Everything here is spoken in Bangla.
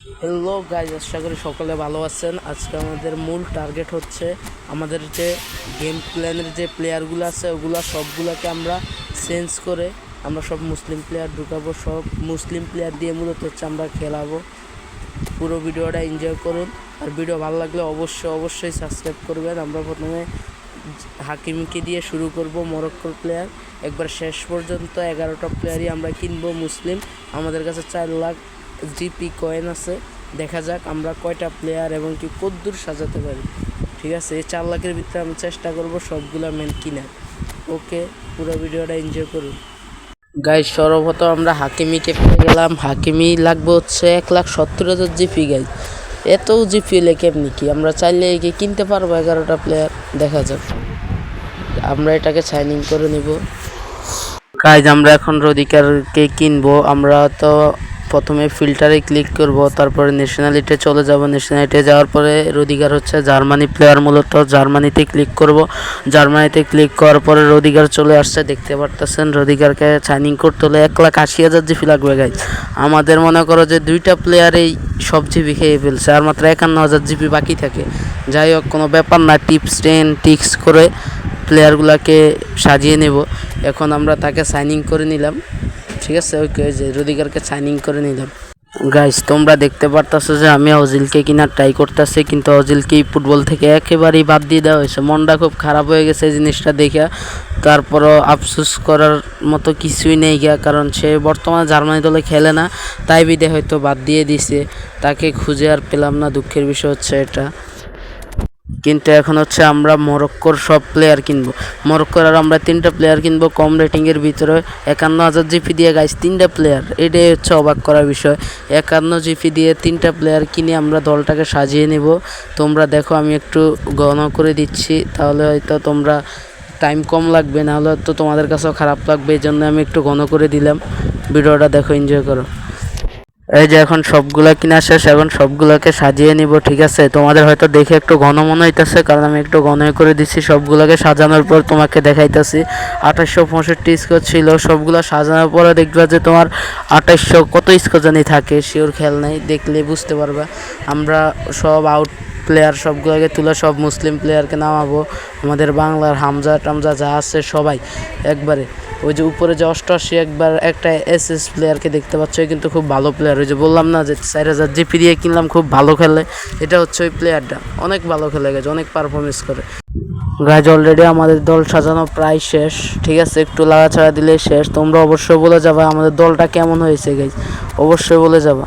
হ্যালো গাইজ আশা করি সকলে ভালো আছেন। আজকে আমাদের মূল টার্গেট হচ্ছে আমাদের যে গেম প্ল্যানের যে প্লেয়ারগুলো আছে, ওগুলো সবগুলোকে আমরা চেঞ্জ করে আমরা সব মুসলিম প্লেয়ার ঢুকাবো, সব মুসলিম প্লেয়ার দিয়ে মূলত হচ্ছে আমরা খেলাবো। পুরো ভিডিওটা এনজয় করুন। আর ভিডিও ভালো লাগলে অবশ্যই অবশ্যই সাবস্ক্রাইব করবেন। আমরা প্রথমে হাকিমকে দিয়ে শুরু করব, মরক্কোর প্লেয়ার একবার শেষ পর্যন্ত এগারোটা প্লেয়ারই আমরা কিনবো মুসলিম। আমাদের কাছে চার লাখ জিপি, কয়েন আছে। দেখা যাক আমরা কয়টা প্লেয়ার এবং কি কদ্দূর সাজাতে পারি। ঠিক আছে, এই চার লাখের ভিতরে আমি চেষ্টা করব সবগুলা মেন কিনার। ওকে, পুরো ভিডিওটা এনজয় করুন। গাইজ সর্বপ্রথম আমরা হাকিমিকে পেয়ে গেলাম। হাকিমি লাগবে হচ্ছে এক লাখ সত্তর হাজার জিপি গাইজ এত জিপি এলে কেমনি কি? আমরা চাইলে একে কিনতে পারব এগারোটা প্লেয়ার দেখা যাক। আমরা এটাকে সাইনিং করে নিব। গাইজ আমরা এখন রদিকারকে কিনবো। আমরা তো প্রথমে ফিল্টারে ক্লিক করব, তারপরে ন্যাশনালিটে চলে যাব। ন্যাশনালিটে যাওয়ার পরে রদিগার হচ্ছে জার্মানি প্লেয়ার মূলত। জার্মানিতে ক্লিক করব। জার্মানিতে ক্লিক করার পরে রদিগার চলে আসছে। দেখতে পারতেছেন রদিগারকে সাইনিং করতে হলে এক লাখ আশি হাজার জিপি লাগবে গাইজ আমাদের মনে করো যে দুইটা প্লেয়ারেই সব জিপি খেয়ে ফেলছে, আর মাত্র একান্ন হাজার জিপি বাকি থাকে। যাই হোক, কোনো ব্যাপার না টিপস টেন টিক্স করে প্লেয়ারগুলোকে সাজিয়ে নেব। এখন আমরা তাকে সাইনিং করে নিলাম। ঠিক আছে, ওকে যে রুদিগারকে সাইনিং করে নিলাম গাইস তোমরা দেখতে পারতাছো যে আমি অজিলকে কিনা ট্রাই করতেছি, কিন্তু অজিলকে ফুটবল থেকে একেবারেই বাদ দিয়ে দেওয়া হয়েছে। মনটা খুব খারাপ হয়ে গেছে এই জিনিসটা দেখে। তারপরও আফসোস করার মতো কিছুই নেই গিয়া, কারণ সে বর্তমানে জার্মানি দলে খেলে না, তাই বিদে হয়তো বাদ দিয়ে দিছে। তাকে খুঁজে আর পেলাম না, দুঃখের বিষয় হচ্ছে এটা। কিন্তু এখন হচ্ছে আমরা মরক্কোর সব প্লেয়ার কিনবো। মরক্কোর আর আমরা তিনটা প্লেয়ার কিনবো কম রেটিংয়ের ভিতরে। একান্ন হাজার জিপি দিয়ে গাইস তিনটা প্লেয়ার এটাই হচ্ছে অবাক করার বিষয়। একান্ন জিপি দিয়ে তিনটা প্লেয়ার কিনে আমরা দলটাকে সাজিয়ে নেব। তোমরা দেখো, আমি একটু গণ করে দিচ্ছি। তাহলে হয়তো তোমরা টাইম কম লাগবে, নাহলে তো তোমাদের কাছেও খারাপ লাগবে। এই জন্য আমি একটু ঘন করে দিলাম। ভিডিওটা দেখো এনজয় করো। এই যে এখন সবগুলা কিনা শেষ এখন সবগুলাকে সাজিয়ে নিব, ঠিক আছে? তোমাদের হয়তো দেখে একটু ঘন মনে হইতেছে, কারণ আমি একটু ঘন করে দিচ্ছি সবগুলাকে সাজানোর পর তোমাকে দেখাইতেছি। আঠাশশো পঁয়ষট্টি স্কোর ছিল, সবগুলা সাজানোর পরে দেখবা যে তোমার আঠাশশো কত স্কোর জানি থাকে শিওর খেয়াল নেই, দেখলে বুঝতে পারবা। আমরা সব আউট প্লেয়ার সবগুলোকে তুলে সব মুসলিম প্লেয়ারকে নামাবো। আমাদের বাংলার হামজা টামজা যা আছে সবাই একবারে। ওই যে উপরে যে অষ্টআশি একবার একটা এস এস প্লেয়ারকে দেখতে পাচ্ছ কিন্তু খুব ভালো প্লেয়ার ওই যে বললাম না যে চার হাজার জিপি দিয়ে কিনলাম, খুব ভালো খেলে। এটা হচ্ছে ওই প্লেয়ারটা অনেক ভালো খেলে গেছে, অনেক পারফরমেন্স করে। গাইজ অলরেডি আমাদের দল সাজানো প্রায় শেষ, ঠিক আছে? একটু লাগাছাড়া দিলেই শেষ। তোমরা অবশ্যই বলে যাবা আমাদের দলটা কেমন হয়েছে গাইজ অবশ্যই বলে যাবা।